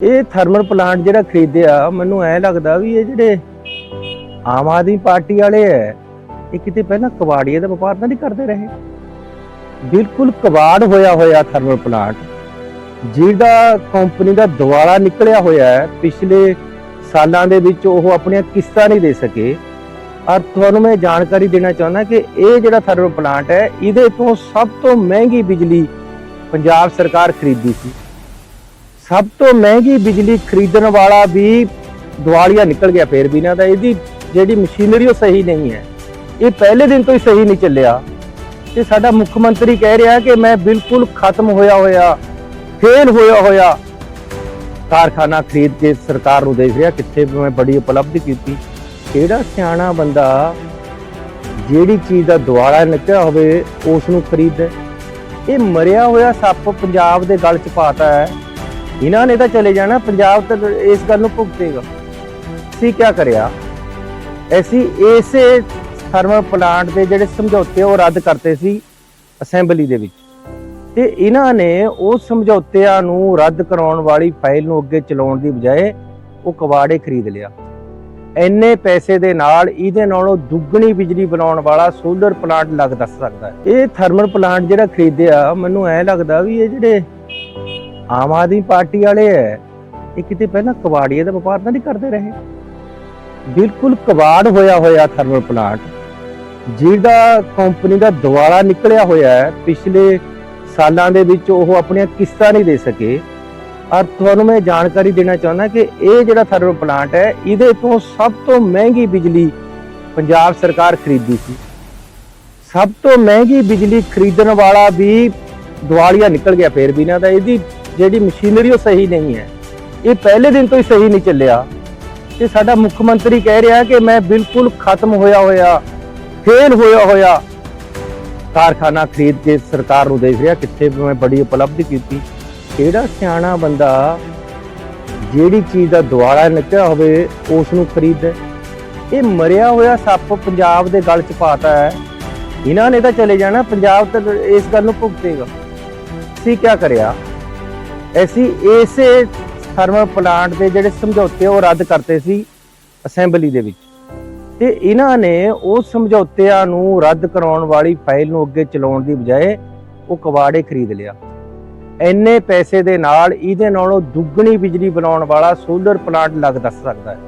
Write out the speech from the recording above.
ਇਹ thermal plant ਜਿਹੜਾ ਖਰੀਦਿਆ, ਮੈਨੂੰ ਐ ਲੱਗਦਾ ਵੀ ਇਹ ਜਿਹੜੇ ਆਮ ਆਦਮੀ ਪਾਰਟੀ ਵਾਲੇ ਐ, ਇਹ ਕਿਤੇ ਪਹਿਲਾਂ ਕਬਾੜੀਏ ਦਾ ਵਪਾਰ ਤਾਂ ਨਹੀਂ ਕਰਦੇ ਰਹੇ। ਬਿਲਕੁਲ ਕਬਾੜ ਹੋਇਆ ਹੋਇਆ ਥਰਮਲ ਪਲਾਂਟ। ਜਿਹਦਾ ਕੰਪਨੀ ਦਾ ਦਿਵਾਲਾ ਨਿਕਲਿਆ ਹੋਇਆ ਹੈ ਪਿਛਲੇ ਸਾਲਾਂ ਦੇ ਵਿੱਚ ਉਹ ਆਪਣੀਆਂ ਕਿਸ਼ਤਾਂ ਨਹੀਂ ਦੇ ਸਕੇ। ਔਰ ਤੁਹਾਨੂੰ ਮੈਂ ਜਾਣਕਾਰੀ ਦੇਣਾ ਚਾਹੁੰਦਾ ਕਿ ਇਹ ਜਿਹੜਾ ਥਰਮਲ ਪਲਾਂਟ ਹੈ ਇਹਦੇ ਤੋਂ ਸਭ ਤੋਂ ਮਹਿੰਗੀ ਬਿਜਲੀ ਪੰਜਾਬ ਸਰਕਾਰ ਖਰੀਦੀ ਸੀ। ਸਭ ਤੋਂ ਮਹਿੰਗੀ ਬਿਜਲੀ ਖਰੀਦਣ ਵਾਲਾ ਵੀ ਦਿਵਾਲੀਆ ਨਿਕਲ ਗਿਆ ਫੇਰ ਵੀ ਨਾ, ਤਾਂ ਇਹਦੀ ਜਿਹੜੀ ਮਸ਼ੀਨਰੀ ਉਹ ਸਹੀ ਨਹੀਂ ਹੈ। ਇਹ ਪਹਿਲੇ ਦਿਨ ਤੋਂ ਹੀ ਸਹੀ ਨਹੀਂ ਚੱਲਿਆ। ਤੇ ਸਾਡਾ ਮੁੱਖ ਮੰਤਰੀ ਕਹਿ ਰਿਹਾ ਕਿ ਮੈਂ ਬਿਲਕੁਲ ਖਤਮ ਹੋਇਆ ਹੋਇਆ, ਫੇਲ ਹੋਇਆ ਹੋਇਆ ਕਾਰਖਾਨਾ ਖਰੀਦ ਕੇ ਸਰਕਾਰ ਨੂੰ ਦੇਖ ਰਿਹਾ, ਕਿੱਥੇ ਮੈਂ ਬੜੀ ਉਪਲਬਧੀ ਕੀਤੀ। ਕਿਹੜਾ ਸਿਆਣਾ ਬੰਦਾ ਜਿਹੜੀ ਚੀਜ਼ ਦਾ ਦੁਆਰਾ ਨਿਕਲਿਆ ਹੋਵੇ, ਉਸ ਨੂੰ ਖਰੀਦੇ। ਇਹ ਮਰਿਆ ਹੋਇਆ ਸੱਪ ਪੰਜਾਬ ਦੇ ਗਲ 'ਚ ਪਾਤਾ ਹੈ। ਇਹਨਾਂ ਨੇ ਤਾਂ ਚਲੇ ਜਾਣਾ, ਪੰਜਾਬ ਤਾਂ ਇਸ ਗੱਲ ਨੂੰ ਭੁਗਤੇਗਾ। ਅਸੀਂ ਕੀ ਕਰਿਆ? ਅਸੀਂ ਇਸੇ ਥਰਮਲ ਪਲਾਂਟ ਦੇ ਜਿਹੜੇ ਸਮਝੌਤੇ ਉਹ ਰੱਦ ਕਰਤੇ ਸੀ ਅਸੈਂਬਲੀ ਦੇ ਵਿੱਚ। ਤੇ ਇਹਨਾਂ ਨੇ ਉਹ ਸਮਝੌਤਿਆਂ ਨੂੰ ਰੱਦ ਕਰਾਉਣ ਵਾਲੀ ਫਾਈਲ ਨੂੰ ਅੱਗੇ ਚਲਾਉਣ ਦੀ ਬਜਾਏ ਉਹ ਕਵਾੜੇ ਖਰੀਦ ਲਿਆ। ਇੰਨੇ ਪੈਸੇ ਦੇ ਨਾਲ ਇਹਦੇ ਨਾਲੋਂ ਦੁੱਗਣੀ ਬਿਜਲੀ ਬਣਾਉਣ ਵਾਲਾ ਸੋਲਰ ਪਲਾਂਟ ਲੱਗ ਦੱਸ ਸਕਦਾ ਇਹ ਥਰਮਲ ਪਲਾਂਟ ਜਿਹੜਾ ਖਰੀਦਿਆ, ਮੈਨੂੰ ਐ ਲੱਗਦਾ ਵੀ ਇਹ ਜਿਹੜੇ ਆਮ ਆਦਮੀ ਪਾਰਟੀ ਵਾਲੇ ਐ। ਇਹ ਕਿਤੇ ਪਹਿਲਾਂ ਕਬਾੜੀਏ ਦਾ ਵਪਾਰ ਤਾਂ ਨਹੀਂ ਕਰਦੇ ਰਹੇ। ਬਿਲਕੁਲ ਕਬਾੜ ਹੋਇਆ ਹੋਇਆ ਥਰਮਲ ਪਲਾਂਟ। ਜਿਹਦਾ ਕੰਪਨੀ ਦਾ ਦਿਵਾਲਾ ਨਿਕਲਿਆ ਹੋਇਆ ਹੈ ਪਿਛਲੇ ਸਾਲਾਂ ਦੇ ਵਿੱਚ ਉਹ ਆਪਣੀਆਂ ਕਿਸ਼ਤਾਂ ਨਹੀਂ ਦੇ ਸਕੇ। ਔਰ ਤੁਹਾਨੂੰ ਮੈਂ ਜਾਣਕਾਰੀ ਦੇਣਾ ਚਾਹੁੰਦਾ ਕਿ ਇਹ ਜਿਹੜਾ ਥਰਮਲ ਪਲਾਂਟ ਹੈ ਇਹਦੇ ਤੋਂ ਸਭ ਤੋਂ ਮਹਿੰਗੀ ਬਿਜਲੀ ਪੰਜਾਬ ਸਰਕਾਰ ਖਰੀਦੀ ਸੀ। ਸਭ ਤੋਂ ਮਹਿੰਗੀ ਬਿਜਲੀ ਖਰੀਦਣ ਵਾਲਾ ਵੀ ਦਿਵਾਲੀਆ ਨਿਕਲ ਗਿਆ, ਫੇਰ ਵੀ ਨਾ ਤਾਂ ਇਹਦੀ ਜਿਹੜੀ ਮਸ਼ੀਨਰੀ ਉਹ ਸਹੀ ਨਹੀਂ ਹੈ। ਇਹ ਪਹਿਲੇ ਦਿਨ ਤੋਂ ਹੀ ਸਹੀ ਨਹੀਂ ਚੱਲਿਆ। ਤੇ ਸਾਡਾ ਮੁੱਖ ਮੰਤਰੀ ਕਹਿ ਰਿਹਾ ਕਿ ਮੈਂ ਬਿਲਕੁਲ ਖਤਮ ਹੋਇਆ ਹੋਇਆ, ਫੇਲ ਹੋਇਆ ਹੋਇਆ ਕਾਰਖਾਨਾ ਖਰੀਦ ਕੇ ਸਰਕਾਰ ਨੂੰ ਦੇਖ ਰਿਹਾ, ਕਿੱਥੇ ਮੈਂ ਬੜੀ ਉਪਲਬਧੀ ਕੀਤੀ। ਕਿਹੜਾ ਸਿਆਣਾ ਬੰਦਾ ਜਿਹੜੀ ਚੀਜ਼ ਦਾ ਦੁਆਰਾ ਨਿਕਲਿਆ ਹੋਵੇ, ਉਸ ਨੂੰ ਖਰੀਦੇ। ਇਹ ਮਰਿਆ ਹੋਇਆ ਸੱਪ ਪੰਜਾਬ ਦੇ ਗਲ 'ਚ ਪਾਤਾ ਹੈ। ਇਹਨਾਂ ਨੇ ਤਾਂ ਚਲੇ ਜਾਣਾ, ਪੰਜਾਬ ਤਾਂ ਇਸ ਗੱਲ ਨੂੰ ਭੁਗਤੇਗਾ। ਸੀ ਕੀ ਕਰਿਆ? ਅਸੀਂ ਇਸੇ ਥਰਮਲ ਪਲਾਂਟ ਦੇ ਜਿਹੜੇ ਸਮਝੌਤੇ ਉਹ ਰੱਦ ਕਰਤੇ ਸੀ ਅਸੈਂਬਲੀ ਦੇ ਵਿੱਚ। ਤੇ ਇਹਨਾਂ ਨੇ ਉਹ ਸਮਝੌਤਿਆਂ ਨੂੰ ਰੱਦ ਕਰਾਉਣ ਵਾਲੀ ਫਾਈਲ ਨੂੰ ਅੱਗੇ ਚਲਾਉਣ ਦੀ ਬਜਾਏ ਉਹ ਕਵਾੜੇ ਖਰੀਦ ਲਿਆ। ਇੰਨੇ ਪੈਸੇ ਦੇ ਨਾਲ ਇਹਦੇ ਨਾਲੋਂ ਦੁੱਗਣੀ ਬਿਜਲੀ ਬਣਾਉਣ ਵਾਲਾ ਸੋਲਰ ਪਲਾਂਟ ਲੱਗ ਦੱਸ ਸਕਦਾ ਹੈ।